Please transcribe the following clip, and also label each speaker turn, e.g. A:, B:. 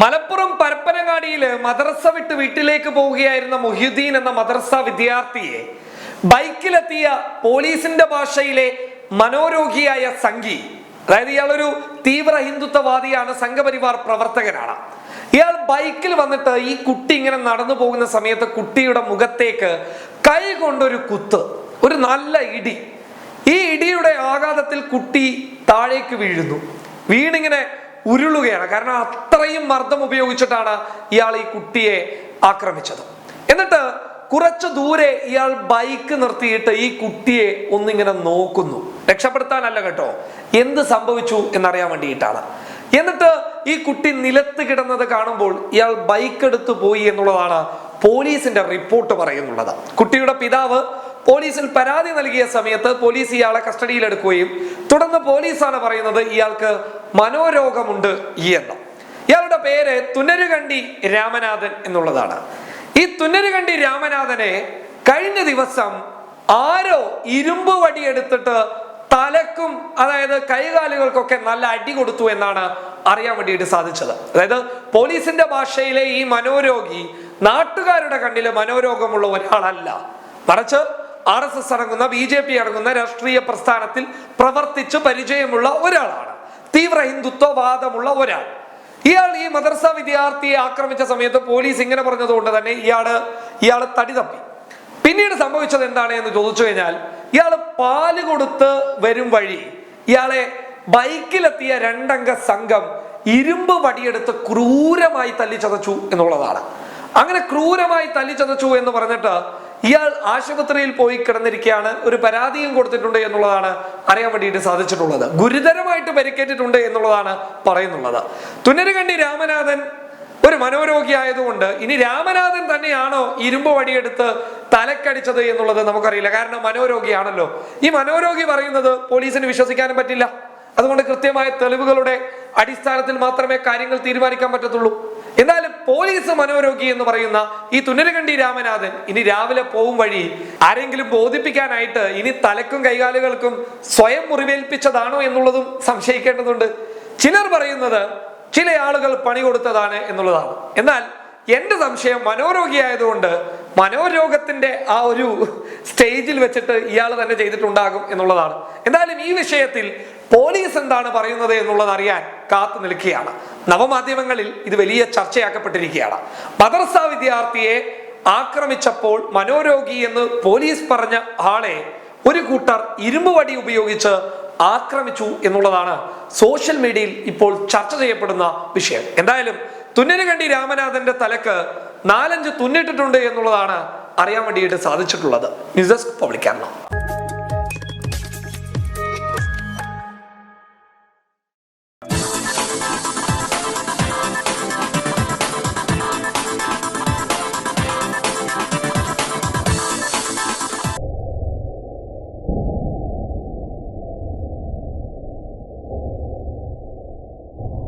A: മലപ്പുറം പരപ്പനങ്ങാടിയിൽ മദ്രസ വിട്ട് വീട്ടിലേക്ക് പോവുകയായിരുന്ന മൊഹ്യുദ്ദീൻ എന്ന മദ്രസ വിദ്യാർത്ഥിയെ ബൈക്കിലെത്തിയ പോലീസിന്റെ ഭാഷയിലെ മനോരോഗിയായ സംഘി. അതായത് ഇയാളൊരു തീവ്ര ഹിന്ദുത്വവാദിയാണ് സംഘപരിവാർ പ്രവർത്തകനാണ്. ഇയാൾ ബൈക്കിൽ വന്നിട്ട് ഈ കുട്ടി ഇങ്ങനെ നടന്നു പോകുന്ന സമയത്ത് കുട്ടിയുടെ മുഖത്തേക്ക് കൈ കൊണ്ടൊരു കുത്ത് ഒരു നല്ല ഇടി. ഈ ഇടിയുടെ ആഘാതത്തിൽ കുട്ടി താഴേക്ക് വീഴുന്നു. വീണിങ്ങനെ ഉരുളുകയാണ്. കാരണം അത്രയും മർദ്ദം ഉപയോഗിച്ചിട്ടാണ് ഇയാൾ ഈ കുട്ടിയെ ആക്രമിച്ചത്. എന്നിട്ട് കുറച്ചു ദൂരെ ഇയാൾ ബൈക്ക് നിർത്തിയിട്ട് ഈ കുട്ടിയെ ഒന്നിങ്ങനെ നോക്കുന്നു. രക്ഷപ്പെടുത്താനല്ല കേട്ടോ. എന്ത് സംഭവിച്ചു എന്നറിയാൻ വേണ്ടിയിട്ടാണ്. എന്നിട്ട് ഈ കുട്ടി നിലത്ത് കിടന്നത് കാണുമ്പോൾ ഇയാൾ ബൈക്ക് എടുത്തു പോയി എന്നുള്ളതാണ് പോലീസിന്റെ റിപ്പോർട്ട് പറയുന്നുള്ളത്. കുട്ടിയുടെ പിതാവ് പോലീസിൽ പരാതി നൽകിയ സമയത്ത് പോലീസ് ഇയാളെ കസ്റ്റഡിയിലെടുക്കുകയും തുടർന്ന് പോലീസാണ് പറയുന്നത് ഇയാൾക്ക് മനോരോഗമുണ്ട് ഈ എന്ന ഇയാളുടെ പേര് തുന്നരുകണ്ടി രാമനാഥൻ എന്നുള്ളതാണ്. ഈ തുന്നരുകണ്ടി രാമനാഥനെ കഴിഞ്ഞ ദിവസം ആരോ ഇരുമ്പ് വടി എടുത്തിട്ട് തലക്കും അതായത് കൈകാലുകൾക്കൊക്കെ നല്ല അടി കൊടുത്തു എന്നാണ് അറിയാൻ വേണ്ടിയിട്ട് സാധിച്ചത്. അതായത് പോലീസിന്റെ ഭാഷയിലെ ഈ മനോരോഗി നാട്ടുകാരുടെ കണ്ണിൽ മനോരോഗമുള്ള ഒരാളല്ല. മറിച്ച് ആർ എസ് എസ് അടങ്ങുന്ന ബി ജെ പി അടങ്ങുന്ന രാഷ്ട്രീയ പ്രസ്ഥാനത്തിൽ പ്രവർത്തിച്ച് പരിചയമുള്ള ഒരാളാണ്. തീവ്ര ഹിന്ദുത്വവാദമുള്ള ഒരാൾ. ഇയാൾ ഈ മദർസ വിദ്യാർത്ഥിയെ ആക്രമിച്ച സമയത്ത് പോലീസ് ഇങ്ങനെ പറഞ്ഞതുകൊണ്ട് തന്നെ ഇയാൾ ഇയാൾ തടി തപ്പി പിന്നീട് സംഭവിച്ചത് എന്താണ് എന്ന് ചോദിച്ചു കഴിഞ്ഞാൽ ഇയാൾ പാൽ കൊടുത്ത് വരും വഴി ഇയാളെ ബൈക്കിലെത്തിയ രണ്ടംഗ സംഘം ഇരുമ്പ് വടിയെടുത്ത് ക്രൂരമായി തല്ലിച്ചതച്ചു എന്നുള്ളതാണ്. അങ്ങനെ ക്രൂരമായി തല്ലിച്ചതച്ചു എന്ന് പറഞ്ഞിട്ട് ഇയാൾ ആശുപത്രിയിൽ പോയി കിടന്നിരിക്കുകയാണ്. ഒരു പരാതിയും കൊടുത്തിട്ടുണ്ട് എന്നുള്ളതാണ് അറിയാൻ വേണ്ടിയിട്ട് സാധിച്ചിട്ടുള്ളത്. ഗുരുതരമായിട്ട് പരിക്കേറ്റിട്ടുണ്ട് എന്നുള്ളതാണ് പറയുന്നുള്ളത്. തുന്നരുകണ്ടി രാമനാഥൻ ഒരു മനോരോഗി ആയതുകൊണ്ട് ഇനി രാമനാഥൻ തന്നെയാണോ ഇരുമ്പ് വടിയെടുത്ത് തലക്കടിച്ചത് എന്നുള്ളത് നമുക്കറിയില്ല. കാരണം മനോരോഗിയാണല്ലോ. ഈ മനോരോഗി പറയുന്നത് പോലീസിന് വിശ്വസിക്കാനും പറ്റില്ല. അതുകൊണ്ട് കൃത്യമായ തെളിവുകളുടെ അടിസ്ഥാനത്തിൽ മാത്രമേ കാര്യങ്ങൾ തീരുമാനിക്കാൻ പറ്റത്തുള്ളൂ. എന്നാലും പോലീസ് മനോരോഗി എന്ന് പറയുന്ന ഈ തുന്നലകണ്ടി രാമനാഥൻ ഇനി രാവിലെ പോവും വഴി ആരെങ്കിലും ബോധിപ്പിക്കാനായിട്ട് ഇനി തലക്കും കൈകാലുകൾക്കും സ്വയം മുറിവേൽപ്പിച്ചതാണോ എന്നുള്ളതും സംശയിക്കേണ്ടതുണ്ട്. ചിലർ പറയുന്നത് ചില ആളുകൾ പണി കൊടുത്തതാണ് എന്നുള്ളതാണ്. എന്നാൽ എന്റെ സംശയം മനോരോഗിയായതുകൊണ്ട് മനോരോഗത്തിന്റെ ആ ഒരു സ്റ്റേജിൽ വെച്ചിട്ട് ഇയാൾ തന്നെ ചെയ്തിട്ടുണ്ടാകും എന്നുള്ളതാണ്. എന്തായാലും ഈ വിഷയത്തിൽ പോലീസ് എന്താണ് പറയുന്നത് എന്നുള്ളത് അറിയാൻ കാത്തു നിൽക്കുകയാണ്. നവമാധ്യമങ്ങളിൽ ഇത് വലിയ ചർച്ചയാക്കപ്പെട്ടിരിക്കുകയാണ്. മദർസ വിദ്യാർത്ഥിയെ ആക്രമിച്ചപ്പോൾ മനോരോഗി എന്ന് പോലീസ് പറഞ്ഞ ആളെ ഒരു കൂട്ടർ ഇരുമ്പ് വടി ഉപയോഗിച്ച് ആക്രമിച്ചു എന്നുള്ളതാണ് സോഷ്യൽ മീഡിയയിൽ ഇപ്പോൾ ചർച്ച ചെയ്യപ്പെടുന്ന വിഷയം. എന്തായാലും തുന്നലുകണ്ടി രാമനാഥന്റെ തലക്ക് നാലഞ്ച് തുന്നിട്ടിട്ടുണ്ട് എന്നുള്ളതാണ് അറിയാൻ വേണ്ടിയിട്ട് സാധിച്ചിട്ടുള്ളത്. News desk public Kerala.